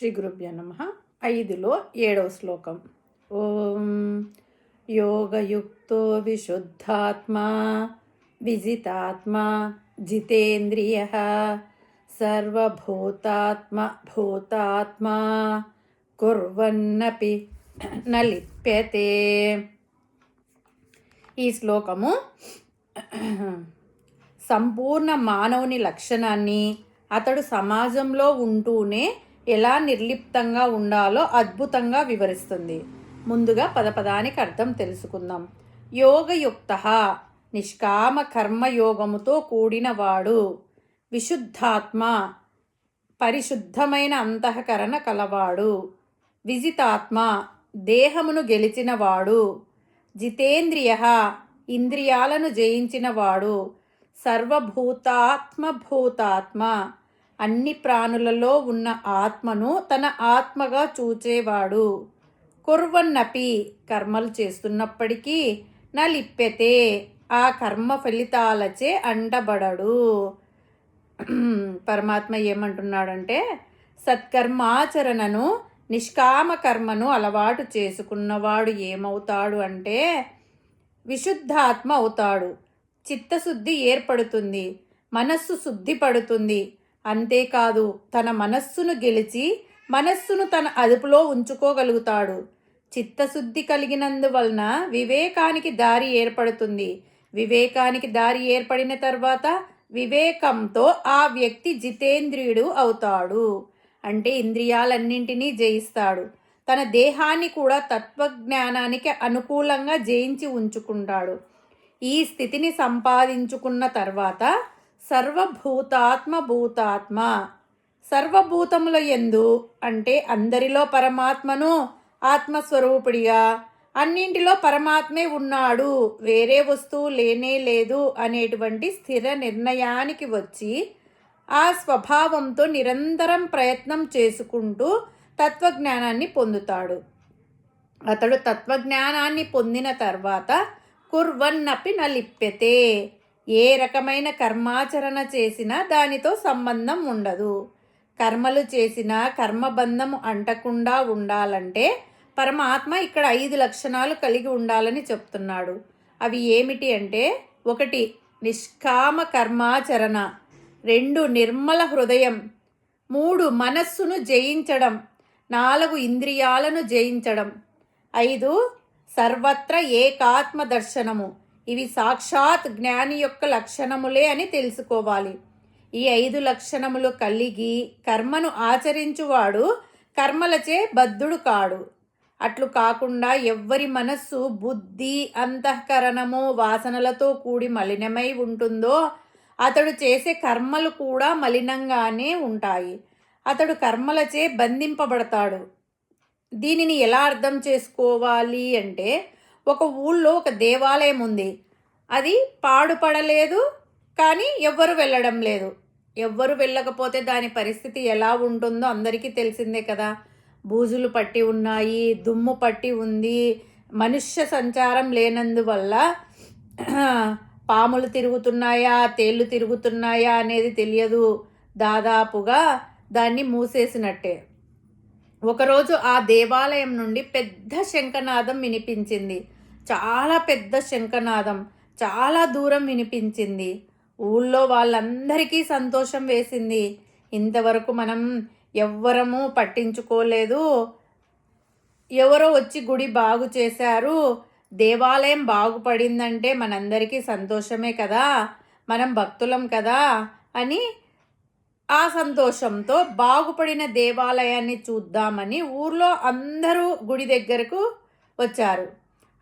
శ్రీ గురుభ్యో నమ. ఐదులో ఏడవ శ్లోకం. ఓం యోగయుక్తో విశుద్ధాత్మా విజితాత్మా జితేంద్రియ సర్వభూతాత్మ భూతాత్మా కుర్వన్నపి నలిప్యతే. ఈ శ్లోకము సంపూర్ణ మానవుని లక్షణాన్ని అతడు సమాజంలో ఉంటూనే ఎలా నిర్లిప్తంగా ఉండాలో అద్భుతంగా వివరిస్తుంది. ముందుగా పదపదానికి అర్థం తెలుసుకుందాం. యోగయుక్త నిష్కామ కర్మయోగముతో కూడినవాడు విశుద్ధాత్మ పరిశుద్ధమైన అంతఃకరణ కలవాడు విజితాత్మ దేహమును గెలిచినవాడు జితేంద్రియ ఇంద్రియాలను జయించినవాడు సర్వభూతాత్మభూతాత్మ అన్ని ప్రాణులలో ఉన్న ఆత్మను తన ఆత్మగా చూచేవాడు. కుర్వన్నపి కర్మలు చేస్తున్నప్పటికీ నలిప్పెతే ఆ కర్మ ఫలితాలచే అంటబడడు. పరమాత్మ ఏమంటున్నాడంటే సత్కర్మాచరణను నిష్కామ కర్మను అలవాటు చేసుకున్నవాడు ఏమవుతాడు అంటే విశుద్ధాత్మ అవుతాడు. చిత్తశుద్ధి ఏర్పడుతుంది మనస్సు శుద్ధి పడుతుంది అంతేకాదు తన మనస్సును గెలిచి మనస్సును తన అదుపులో ఉంచుకోగలుగుతాడు. చిత్తశుద్ధి కలిగినందువలన వివేకానికి దారి ఏర్పడుతుంది. వివేకానికి దారి ఏర్పడిన తర్వాత వివేకంతో ఆ వ్యక్తి జితేంద్రియుడు అవుతాడు. అంటే ఇంద్రియాలన్నింటినీ జయిస్తాడు. తన దేహాన్ని కూడా తత్వజ్ఞానానికి అనుకూలంగా జయించి ఉంచుకుంటాడు. ఈ స్థితిని సంపాదించుకున్న తర్వాత సర్వభూతాత్మ భూతాత్మ సర్వభూతముల ఎందు అంటే అందరిలో పరమాత్మను ఆత్మస్వరూపుడిగా అన్నింటిలో పరమాత్మే ఉన్నాడు. వేరే వస్తువు లేనే లేదు అనేటువంటి స్థిర నిర్ణయానికి వచ్చి ఆ స్వభావంతో నిరంతరం ప్రయత్నం చేసుకుంటూ తత్వజ్ఞానాన్ని పొందుతాడు. అతడు తత్వజ్ఞానాన్ని పొందిన తర్వాత కుర్వన్నపి నలిప్యతే. ఏ రకమైన కర్మాచరణ చేసినా దానితో సంబంధం ఉండదు. కర్మలు చేసినా కర్మబంధము అంటకుండా ఉండాలంటే పరమాత్మ ఇక్కడ ఐదు లక్షణాలు కలిగి ఉండాలని చెప్తున్నాడు. అవి ఏమిటి అంటే ఒకటి నిష్కామ కర్మాచరణ. రెండు నిర్మల హృదయం. మూడు మనస్సును జయించడం. నాలుగు ఇంద్రియాలను జయించడం. ఐదు సర్వత్ర ఏకాత్మ దర్శనము. ఇవి సాక్షాత్ జ్ఞాని యొక్క లక్షణములే అని తెలుసుకోవాలి. ఈ ఐదు లక్షణములు కలిగి కర్మను ఆచరించువాడు కర్మలచే బద్ధుడు కాడు. అట్లు కాకుండా ఎవ్వరి మనస్సు బుద్ధి అంతఃకరణము వాసనలతో కూడి మలినమై ఉంటుందో అతడు చేసే కర్మలు కూడా మలినంగానే ఉంటాయి. అతడు కర్మలచే బంధింపబడతాడు. దీనిని ఎలా అర్థం చేసుకోవాలి అంటే ఒక ఊళ్ళో ఒక దేవాలయం ఉంది. అది పాడుపడలేదు కానీ ఎవ్వరు వెళ్ళడం లేదు. ఎవ్వరు వెళ్ళకపోతే దాని పరిస్థితి ఎలా ఉంటుందో అందరికీ తెలిసిందే కదా. బూజులు పట్టి ఉన్నాయి దుమ్ము పట్టి ఉంది. మనుష్య సంచారం లేనందువల్ల పాములు తిరుగుతున్నాయా తేళ్ళు తిరుగుతున్నాయా అనేది తెలియదు. దాదాపుగా దాన్ని మూసేసినట్టే. ఒకరోజు ఆ దేవాలయం నుండి పెద్ద శంఖనాదం వినిపించింది. చాలా పెద్ద శంఖనాదం చాలా దూరం వినిపించింది. ఊళ్ళో వాళ్ళందరికీ సంతోషం వేసింది. ఇంతవరకు మనం ఎవ్వరము పట్టించుకోలేదు. ఎవరో వచ్చి గుడి బాగు చేశారు. దేవాలయం బాగుపడిందంటే మనందరికీ సంతోషమే కదా. మనం భక్తులం కదా అని ఆ సంతోషంతో బాగుపడిన దేవాలయాన్ని చూద్దామని ఊర్లో అందరూ గుడి దగ్గరకు వచ్చారు.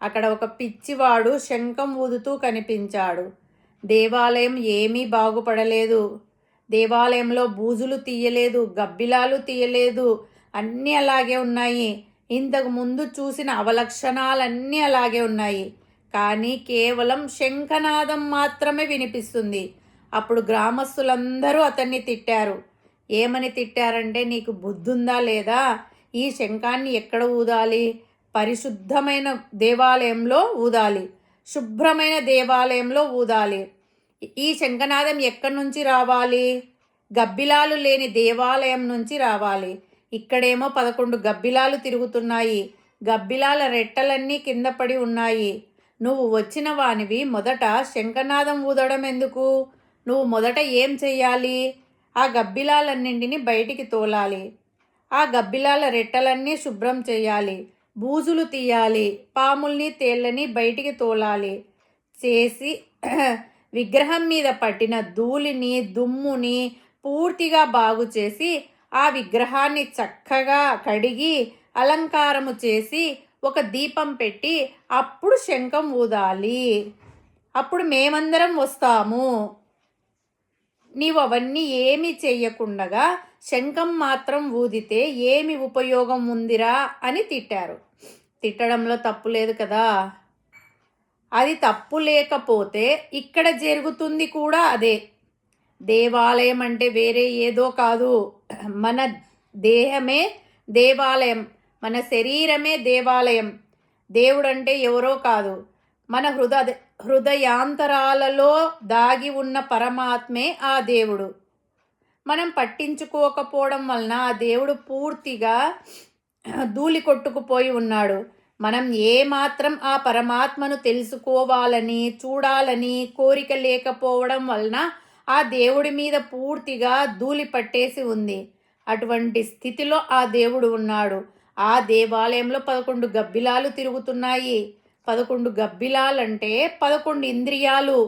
అక్కడ ఒక పిచ్చివాడు శంఖం ఊదుతూ కనిపించాడు. దేవాలయం ఏమీ బాగుపడలేదు. దేవాలయంలో బూజులు తీయలేదు గబ్బిలాలు తీయలేదు. అన్నీ అలాగే ఉన్నాయి. ఇంతకు ముందు చూసిన అవలక్షణాలన్నీ అలాగే ఉన్నాయి. కానీ కేవలం శంఖనాదం మాత్రమే వినిపిస్తుంది. అప్పుడు గ్రామస్తులందరూ అతన్ని తిట్టారు. ఏమని తిట్టారంటే నీకు బుద్ధుందా లేదా? ఈ శంఖాన్ని ఎక్కడ ఊదాలి? పరిశుద్ధమైన దేవాలయంలో ఊదాలి. శుభ్రమైన దేవాలయంలో ఊదాలి. ఈ శంఖనాదం ఎక్కడి నుంచి రావాలి? గబ్బిలాలు లేని దేవాలయం నుంచి రావాలి. ఇక్కడేమో పదకొండు గబ్బిలాలు తిరుగుతున్నాయి. గబ్బిలాల రెట్టలన్నీ కింద పడి ఉన్నాయి. నువ్వు వచ్చిన వానివి మొదట శంఖనాదం ఊదడం ఎందుకు? నువ్వు మొదట ఏం చెయ్యాలి? ఆ గబ్బిలాలన్నింటినీ బయటికి తోలాలి. ఆ గబ్బిలాల రెట్టలన్నీ శుభ్రం చేయాలి బూజులు తీయాలి పాముల్ని తేళ్ళని బయటికి తోలాలి. చేసి విగ్రహం మీద పట్టిన ధూళిని దుమ్ముని పూర్తిగా బాగు చేసి ఆ విగ్రహాన్ని చక్కగా కడిగి అలంకారము చేసి ఒక దీపం పెట్టి అప్పుడు శంఖం ఊదాలి. అప్పుడు మేమందరం వస్తాము. నీవు అవన్నీ ఏమి చెయ్యకుండగా శంఖం మాత్రం ఊదితే ఏమి ఉపయోగం ఉందిరా అని తిట్టారు. తిట్టడంలో తప్పు లేదు కదా? అది తప్పు లేకపోతే ఇక్కడ జరుగుతుంది కూడా అదే. దేవాలయం అంటే వేరే ఏదో కాదు. మన దేహమే దేవాలయం. మన శరీరమే దేవాలయం. దేవుడు అంటే ఎవరో కాదు. మన హృదయ హృదయాంతరాలలో దాగి ఉన్న పరమాత్మే ఆ దేవుడు. మనం పట్టించుకోకపోవడం వలన ఆ దేవుడు పూర్తిగా ధూళి కొట్టుకుపోయి ఉన్నాడు. మనం ఏమాత్రం ఆ పరమాత్మను తెలుసుకోవాలని చూడాలని కోరిక లేకపోవడం వలన ఆ దేవుడి మీద పూర్తిగా ధూళి పట్టేసి ఉంది. అటువంటి స్థితిలో ఆ దేవుడు ఉన్నాడు. ఆ దేవాలయంలో పదకొండు గబ్బిలాలు తిరుగుతున్నాయి. పదకొండు గబ్బిలాలంటే పదకొండు ఇంద్రియాలు.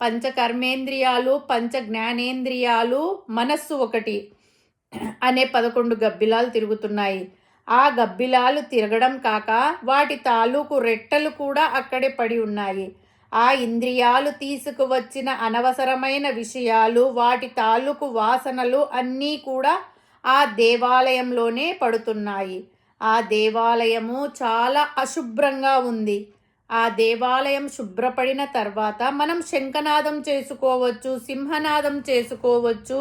పంచ కర్మేంద్రియాలు పంచ జ్ఞానేంద్రియాలు మనస్సు ఒకటి అనే పదకొండు గబ్బిలాలు తిరుగుతున్నాయి. ఆ గబ్బిలాలు తిరగడం కాక వాటి తాలూకు రెట్టలు కూడా అక్కడే పడి ఉన్నాయి. ఆ ఇంద్రియాలు తీసుకువచ్చిన అనవసరమైన విషయాలు వాటి తాలూకు వాసనలు అన్నీ కూడా ఆ దేవాలయంలోనే పడుతున్నాయి. ఆ దేవాలయము చాలా అశుభ్రంగా ఉంది. ఆ దేవాలయం శుభ్రపడిన తర్వాత మనం శంఖనాదం చేసుకోవచ్చు సింహనాదం చేసుకోవచ్చు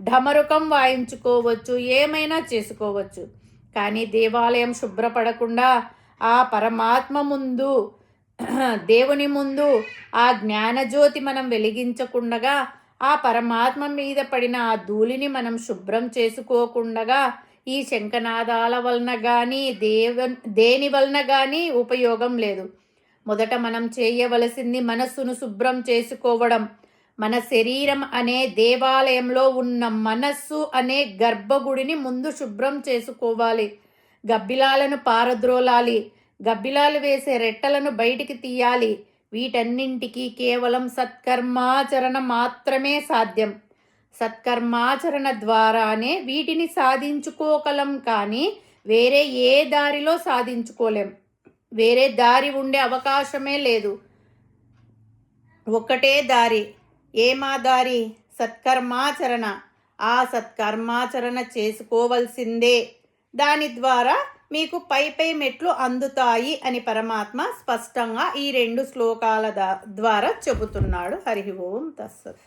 ఢమరుకం వాయించుకోవచ్చు ఏమైనా చేసుకోవచ్చు. కానీ దేవాలయం శుభ్రపడకుండా ఆ పరమాత్మ ముందు దేవుని ముందు ఆ జ్ఞానజ్యోతి మనం వెలిగించకుండగా ఆ పరమాత్మ మీద పడిన ఆ ధూళిని మనం శుభ్రం చేసుకోకుండగా ఈ శంఖనాదాల వలన కానీ దేవ దేని వలన కానీ ఉపయోగం లేదు. మొదట మనం చేయవలసింది మనస్సును శుభ్రం చేసుకోవడం. మన శరీరం అనే దేవాలయంలో ఉన్న మనస్సు అనే గర్భగుడిని ముందు శుభ్రం చేసుకోవాలి. గబ్బిలాలను పారద్రోలాలి. గబ్బిలాలు వేసే రెట్టలను బయటికి తీయాలి. వీటన్నింటికి కేవలం సత్కర్మాచరణ మాత్రమే సాధ్యం. సత్కర్మాచరణ ద్వారానే వీటిని సాధించుకోగలం కానీ వేరే ఏ దారిలో సాధించుకోలేం. వేరే దారి ఉండే అవకాశమే లేదు. ఒకటే దారి ఏమా దారి? సత్కర్మాచరణ. ఆ సత్కర్మాచరణ చేసుకోవలసిందే. దాని ద్వారా మీకు పై పై మెట్లు అందుతాయి అని పరమాత్మ స్పష్టంగా ఈ రెండు శ్లోకాల ద్వారా చెబుతున్నాడు. హరి ఓం తస్సత్.